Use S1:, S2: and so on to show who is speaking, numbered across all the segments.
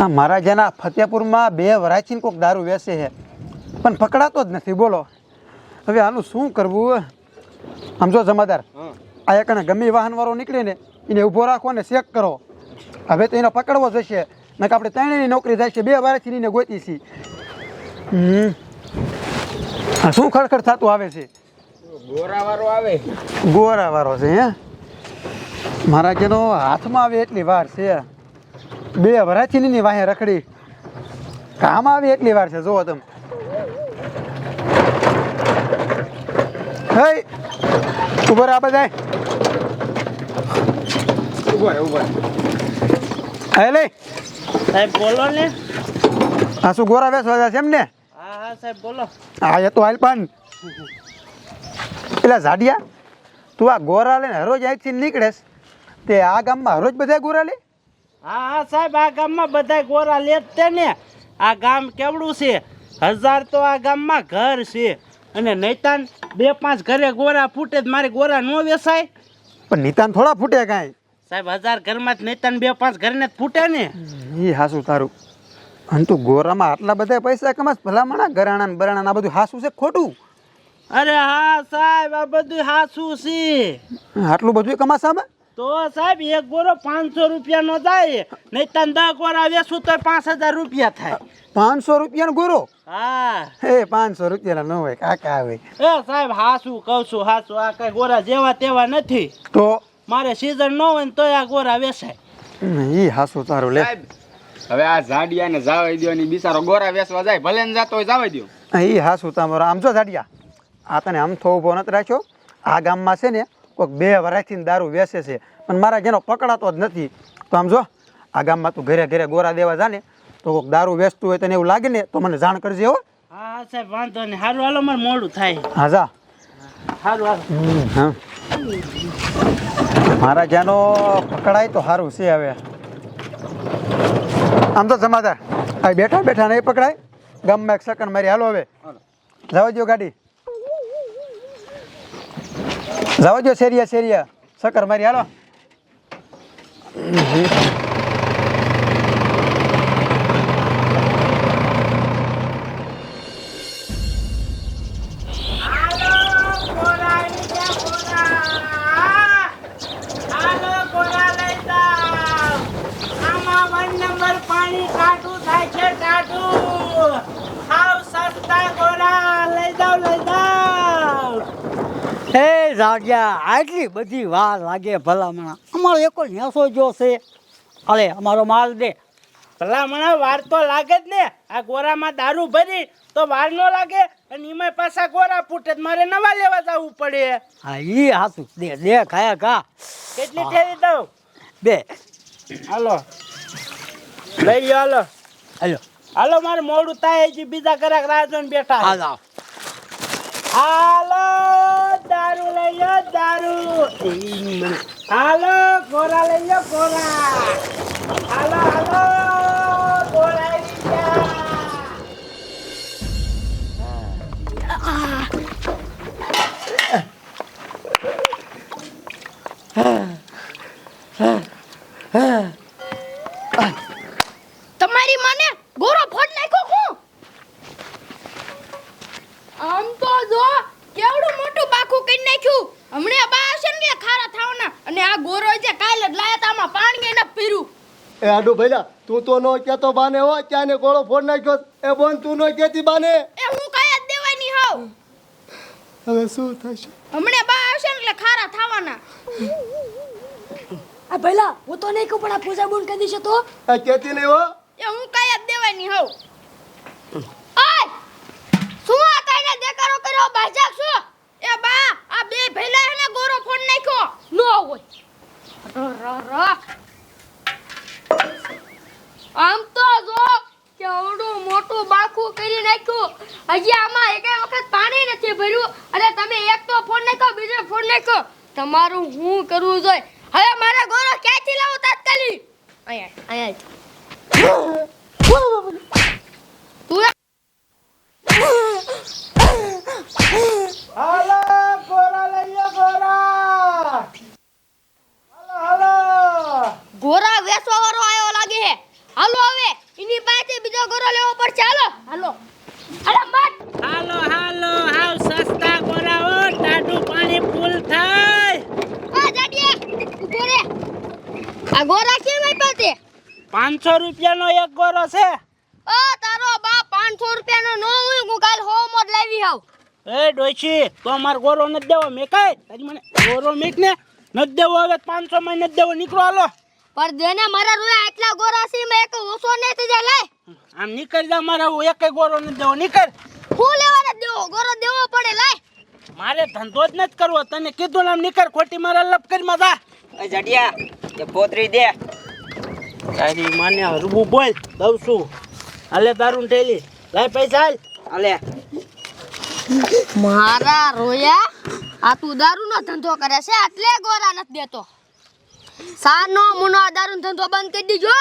S1: આ મારા જેના ફતેપુરમાં બે વરાચીને કોઈક દારૂ વેચે છે. પણ પકડાતો જ નથી બોલો. હવે આનું શું કરવું? આમ જો જમાદાર આ એક ગમે ઈ વાહનવાળો નીકળે ને એને ઊભો રાખો ને ચેક કરો. હવે તો એને પકડવો જશે નકર આપણે ત્રણેયની નોકરી થાય છે બે વારથી એને ગોતી છીએ શું ખડખડ થતું આવે છે?
S2: ગોરા વાળો આવે.
S1: ગોરાવાળો છે હે? મારા જેનો હાથમાં આવે એટલી વાર છે. બે વરાચીની વાહે રખડી. કામ આવી એટલી વાર છે જુઓ તમે. હે ઊભો આ બધા
S2: ઊભો ઊભો રે
S3: સાહેબ બોલો ને.
S1: આ શું ગોરા વેસવા છે એમ ને
S3: હા હા સાહેબ બોલો.
S1: હા એ તો હાલ પણ પેલા ઝાડિયા તું આ ગોરા લઈને હરોજ અહીંથી નીકળેશ તે આ ગામમાં હરોજ બધા ગોરા લે?
S3: હા હા સાહેબ આ ગામમાં બધા ગોરા લેત તે ને. આ ગામ કેવડું છે? હજાર તો આ ગામમાં ઘર છે. અને નૈતાન બે પાંચ ઘરે ગોરા ફૂટે જ મારે ગોરા ન વેસાય.
S1: પણ નિતાન થોડા ફૂટે કાંઈ?
S3: સાહેબ હજાર ઘરમાં જ નૈતાન બે પાંચ ઘરને જ ફૂટે ને.
S1: એ હાસું તારું. અને તું ગોરામાં આટલા બધા પૈસા કમાસ ભલામણા ગરાણા ને બરાણા આ બધું હાસું છે ખોટું?
S3: અરે હા સાહેબ આ બધું હાસું છે.
S1: આટલું બધું કમાસ આમાં?
S3: તો સાહેબ એક ગોરો પાંચસો રૂપિયાનો જાય નૈતાન કોર ગોરા શું તો પાંચ હજાર રૂપિયા થાય.
S1: પાંચસો રૂપિયાનો ગોરો?
S3: હા.
S1: હે પાંચસો રૂપિયાના ન હોય કાકા હોય
S3: એ સાહેબ હાસું કહું છું હાસું આ કઈ ગોરા જેવા તેવા નથી.
S1: તો?
S3: મારે સીઝન ન હોય ને તોય આ ગોરા વેસાય
S1: એ હાસું તારું લે.
S2: હવે આ ઝાડિયા ને જાવાઈ દો ને બિચારો ગોરા વેસવા જાય ભલે ને જાતો હોય જાવાઈ દો
S1: એ હાસું તમારો આમ જો ઝાડિયા આ તને આમ થો ઊભો નથી રાખ્યો? આ ગામમાં છે ને કોઈક બે વરાથી દારૂ વેચે છે. પણ મારા જેનો પકડાતો જ નથી. તો આમ જો આ ગામમાં તું ઘરે ઘરે ગોરા દેવા જાને તો કોઈક દારૂ વેચતું હોય તને એવું લાગે ને તો મને જાણ કરજે હો.
S3: હા સાહેબ વાંધો નહીં. સારું હાલો મારે મોડું થાય.
S1: હા જા.
S3: સારું હાલો
S1: હા. મારા જ્યાંનો પકડાય તો સારું છે હવે. આમ તો જમાદાર આ બેઠા બેઠા નહીં પકડાય. ગામમાં એક સેકન્ડ મારી હાલો હવે. જવા દો ગાડી. જવા જો શેરિયા શેરિયા સકર મારી, હાલો.
S3: પાણી કાઢું થાય છે કાઢું આવ સસ્તા ગોરા લઈ જાવ લઈ જાવ
S4: હે રાજા આટલી બધી વાર લાગે ભલામણા. અમારો એકો નેસો જો છે. અરે અમારો માલ દે.
S3: ભલામણા વાર તો લાગે જ ને. આ ગોરામાં દારૂ ભરી તો વાર ન લાગે. અને એમાં પાછા ગોરા ફૂટે મારે નવા લેવા જવું પડે.
S4: હા ઈ હાસું દે દે ખાયા ખા.
S3: કેટલી ઠેરી દઉં?
S4: બે.
S3: હાલો. લઈ લ્યો હાલો.
S4: હાલો.
S3: હાલો મારે મોડું થાય બીજા ઘરાક રાહ જોઈને બેઠા
S4: હાલો.
S3: હાલો. દારૂ લઈ લો દારૂ. હાલો ગોરા લઈ લો ગોરા હાલો હાલો ગોરા આવી ગયા.
S5: તમારી માને ગોરો ફોડ નાખ્યો હું આમ તો જો કેવડું મોટું બાખું કરી નાખ્યું હમણે બા હશે ને કે ખારા થાવના અને આ ગોરો જે કાલે જ લાયા તા આમાં પાણી એને પીરું
S6: એ આડું ભૈલા તું તો નો કેતો બાને હો ક્યાં ને ગોળો ફોડ નાખ્યો એ બોન તું નો કેતી બાને?
S5: એ હું કયા જ દેવાની હાવ
S6: હવે શું થશે?
S5: હમણે બા હશે એટલે ખારા થવાના.
S7: આ ભઈલા હું તો નહીં કહું પણ આ પૂજા બોન કહી દેશે તો?
S6: આ કેતી નહીં હો.
S5: એ હું કયા જ દેવાની હાવ ઓય! શું આ તાઈને દેકારો કર્યો? બાજાક શું? એ બા આ બે ભઈલા એને ગોરો ફોડ નાખ્યો. નો હોય ર ર ર. આમ તો જો કેવડું મોટું બાખું કરી નાખ્યું. હજી આમાં એક વખત પાણી નથી ભર્યું. અને તમે એક તો ફોન નાખ્યો, બીજો ફોન નાખ્યો. તમારું હું કરવું જોઈએ? હવે મારા ગોરો ક્યાંથી લાવો તાત્કાલિક? અહીંયા અહીંયા તું
S3: હાલો ગોરા લઈ લો ગોરા હાલો હાલો
S5: ગોરા વેચવા વાળો આવ્યો લાગે હે હાલો હવે એની પાસે બીજો ગોરો લેવો પડશે હાલો હાલો અરે મત
S3: હાલો હાલો હાવ સસ્તા ગોરાઓ ટાઢું પાણી ફૂલ થાય
S5: આ જાડિયા ઊભો રે આ ગોરા કેમ આપ્યા તે?
S3: પાંચસો રૂપિયાનો એક ગોરો છે.
S5: ઓ તારો બાપ 500 રૂપિયાનો નો હોય હું કાલ હો મોડ લાવી આવ.
S3: એ ડોશી તો માર ગોરો નથી દેવો. મેં કઈ તારી મને ગોરો મેક ને નથી દેવો હવે પાંચસો માં ન દેવો. નીકળો હાલો.
S5: પર દેને મારા રોયા એટલા ગોરા છે મેં એક ઓછો ને તે લાય.
S3: આમ નીકળ જા મારા હું એક ગોરો નથી દેવો. નીકળ.
S5: હું લેવાના દેવો? ગોરો દેવો પડે લાય.
S3: મારે ધંધો જ નથી કરવો. તને કીધું ને આમ નીકળ ખોટી મારા લપ કરી માં જા.
S8: જડિયા એ પોતરી દે.
S3: તારી માને રૂબુ બોલ દઉં છું. હાલે તારું ઠેલી લાય પૈસા હાલ.
S8: અલે
S5: મારા રોયા આ તું દારૂનો ધંધો કરે છે એટલે ગોરા નથી દેતો. સાનો મુનો આ દારૂનો ધંધો બંધ કરી દીજો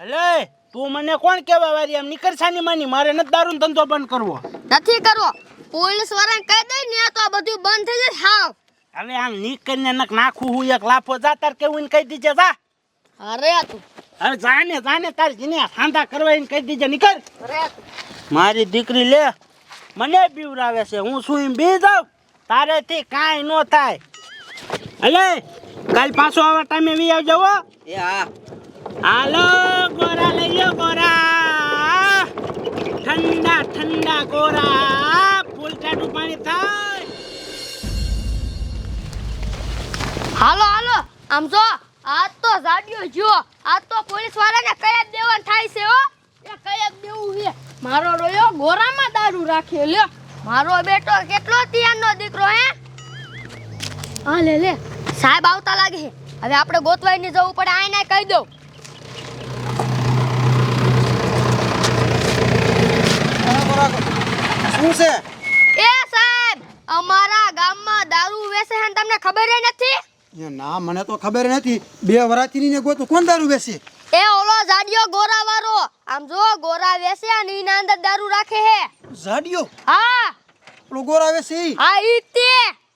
S3: હલે તું મને કોણ કહેવા વારી એમ નીકળ સાની માની મારે નથી દારૂનો ધંધો બંધ કરવો.
S5: નથી કરવો. પોલીસ વાળાને કહી દઈ ને તો આ બધું બંધ થઈ જશે હાવ
S3: આમ નીકળને નક નાખું હું એક લાફો જા તાર કેવું ને કહી દીજે જા.
S5: અરે તું.
S3: હવે જાને જાને તાર જીને સાંધા કરવા એને કહી દીજે નીકળ.
S5: અરે
S3: મારી દીકરી લે મને બીવરાવે છે હું શું એમ બી જાઉં. તારેથી કાંઈ ન થાય. અલે કાલ પાછો આવા ટાઈમે વી આવજો હો.
S8: એ હા.
S3: હાલો ગોરા લઈ લો ગોરા. ઠંડા ઠંડા ગોરા. ફૂલ ટાટું પાણી થાય
S5: હાલો હાલો. આમ જો આજ તો જાડ્યો જો આજ તો પોલીસ વાળાને કયા દેવાન થાય છે હો? એ કયા દેવું છે? મારો રોયો ગોરામાં દારૂ રાખે લ્યો. મારો બેટો કેટલો તિયાનનો દીકરો હે? હા લે લે. સાહેબ આવતા લાગે છે. હવે આપણે ગોતવાઈને જવું પડે આઈને કહી દઉં.
S1: શું છે?
S5: એ સાહેબ અમારા ગામમાં દારૂ વેચે છે તમને ખબર નથી?
S1: ના મને તો ખબર નથી. બે વરાતી ને ગોતું. કોણ દારૂ બેસે
S5: એ ઓલો જાડિયો ગોરા વાળો આમ જો ગોરા વેસે અને એના અંદર દારૂ રાખે હે.
S1: જાડિયો?
S5: હા.
S1: ઓલો ગોરા વેસે ઈ?
S5: હા ઈ તે.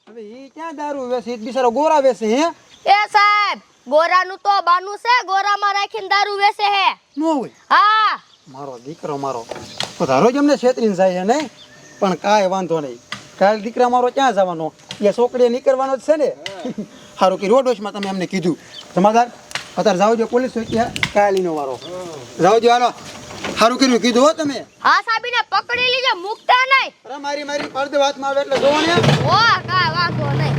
S1: હવે ઈ ક્યાં દારૂ વેસે ઈ બિચારો ગોરા વેસે હે?
S5: એ સાહેબ ગોરાનું તો બાનું છે ગોરામાં રાખીને દારૂ વેસે હે.
S1: નો હોય.
S5: હા.
S1: મારો દીકરો મારો. તો ધારો જ અમને છેતરીને જાય છે નહીં પણ કાંઈ વાંધો નહીં. કાલ દીકરા મારો ક્યાં જવાનો? એ છોકરીએ નીકળવાનો જ છે ને? સારું કે રોડોશમાં તમે એમને કીધું. સમાધાન અત્યારે જાઓ જો પોલીસ ચોકી નો વારો. જાઓ જો હાલો. સારું કર્યું કીધું હો તમે.
S5: હા સાહેબીને પકડી લીજે મુકતા નહીં.
S1: અરે મારી મારી પડદે વાતમાં આવે એટલે જોવો ને.
S5: ઓ કા વાંધો નહીં.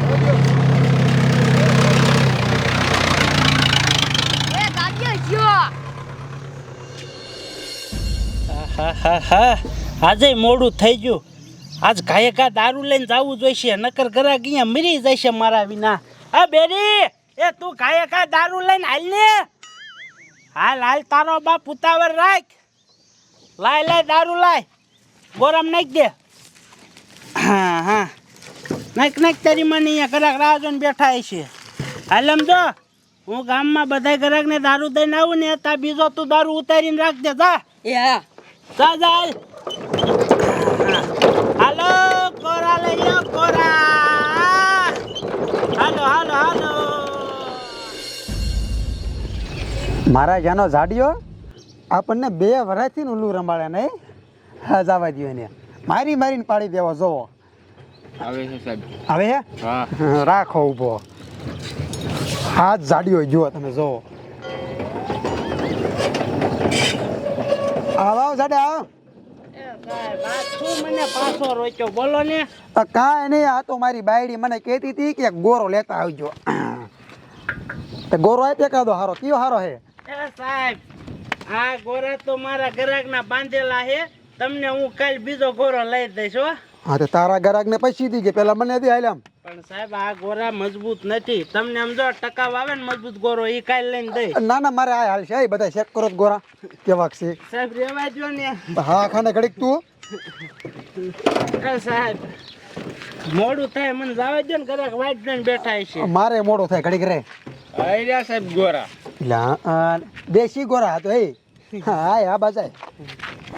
S5: એ જાડિયો જો.
S3: હા હા હા આજે મોડું થઈ ગયું. આજ કાયકા દારૂ લઈને જવું જોઈશે નકર ઘરા ગયા મરી જશે મારા વિના. આ બેરી એ તું કાયે કા દારૂ લઈને હાલ ને. હાલ હાલ તારો બાપ ઉતાવળ રાખ. લાય લાય દારૂ લાય. ગોરમ નાખ દે. હા હા. નાખ નાખ તારી મને અહીંયા ઘરાક રાહ જોઈને બેઠા છે. હાલ સમજો હું ગામમાં બધા ઘરાકને દારૂ દઈને આવું ને ત્યાં બીજો તું દારૂ ઉતારીને રાખ દે જા.
S8: એ હા.
S3: જા જા હાલો.
S1: મારા જ્યાંનો ઝાડિયો આપણને બે વરાથી ઉલ્લું રંબાડે નહીં. હા જવા દો એને. મારી મારીને પાડી દેવો જોવો.
S2: આવે છે સાહેબ.
S1: હવે હે?
S2: હા.
S1: રાખો ઊભો. હાથ ઝાડિયો જુઓ તમે જોવો. આવો આવો ઝાડે આવ.
S3: એ સાહેબ આ શું મને પાછો રોક્યો? બોલો ને.
S1: આ કાંઈ નહીં આ તો મારી બાયડી મને કહેતી હતી કે ગોરો લેતા આવજો. તે ગોરો આપ્યા કાદો હારો? કયો હારો હે?
S3: એ સાહેબ? આ ગોરા તો મારા ગ્રાહકના બાંધેલા છે. તમને હું કાલ બીજો ગોરો લઈ દઈશ હો.
S1: હા તો તારા ગ્રાહકને પછી દીજે પેલા મને દે હાલ આમ.
S3: પણ સાહેબ આ ગોરા મજબૂત નથી. તમને આમ જો ટકાવ આવે ને મજબૂત ગોરો એ કાલ લઈને દઈ.
S1: ના ના મારે આ હાલ છે એ બધા ચેક કરો ગોરા. કેવા છે.
S3: સાહેબ રેવા જો ને.
S1: હા ખાને ઘડીક તું.
S3: સાહેબ મોડું થાય મને જવા દો ને ગ્રાહક વાઈટ બેઠા છે
S1: મારે મોડું થાય ઘડીક રે.
S2: આવી સાહેબ ગોરા.
S1: આ દેશી ગોરા હતો એ. હા આ બાજાય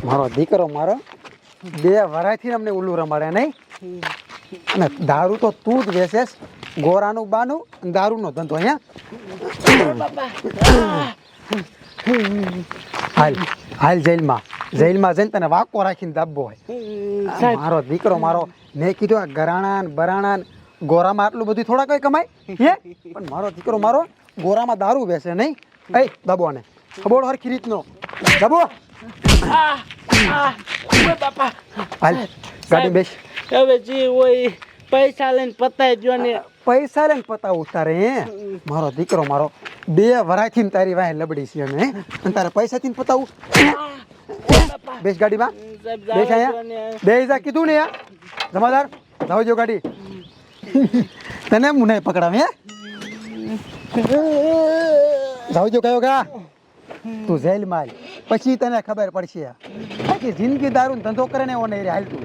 S1: મારો દીકરો મારો બે વરાયથી અમને ઉલ્લું રમાડે નહીં. અને દારૂ તો તું જ વેચેસ ગોરાનું બાનું અને દારૂનો ધંધો અહીંયા. હાલ હાલ જેલમાં જેલમાં જઈને તને વાકો રાખીને દાબવો હોય. મારો દીકરો મારો મેં કીધું આ ગરાણા ને બરાણા ને ગોરામાં આટલું બધું થોડા કઈ કમાય? હે? પણ મારો દીકરો મારો ગોરામાં દારૂ બેસે નહીં? એ દબો ને ખબોડ હરખી રીતનો. દબો હાલ, ગાડી બેસ.
S3: હવે જે હોય પૈસા પતાઈ દો ને
S1: પૈસા લઈને પતાવું તારે હે? મારો દીકરો, મારો. બે વરાથી તારી વાહે લબડી છે અને તારે પૈસાથી પતાવું? બેસ ગાડીમાં. બેસ અહીંયા.
S3: ને
S1: બે જા કીધું ને યાર. જમાદાર જાવ ગાડી. તને હું નહીં પકડાવ, હે? જાવ જો કયો કા તું ઝેલ માલ પછી તને ખબર પડશે. આખી જિંદગી દારૂ ધંધો કરે ને એવો નહીં રે હાલ તું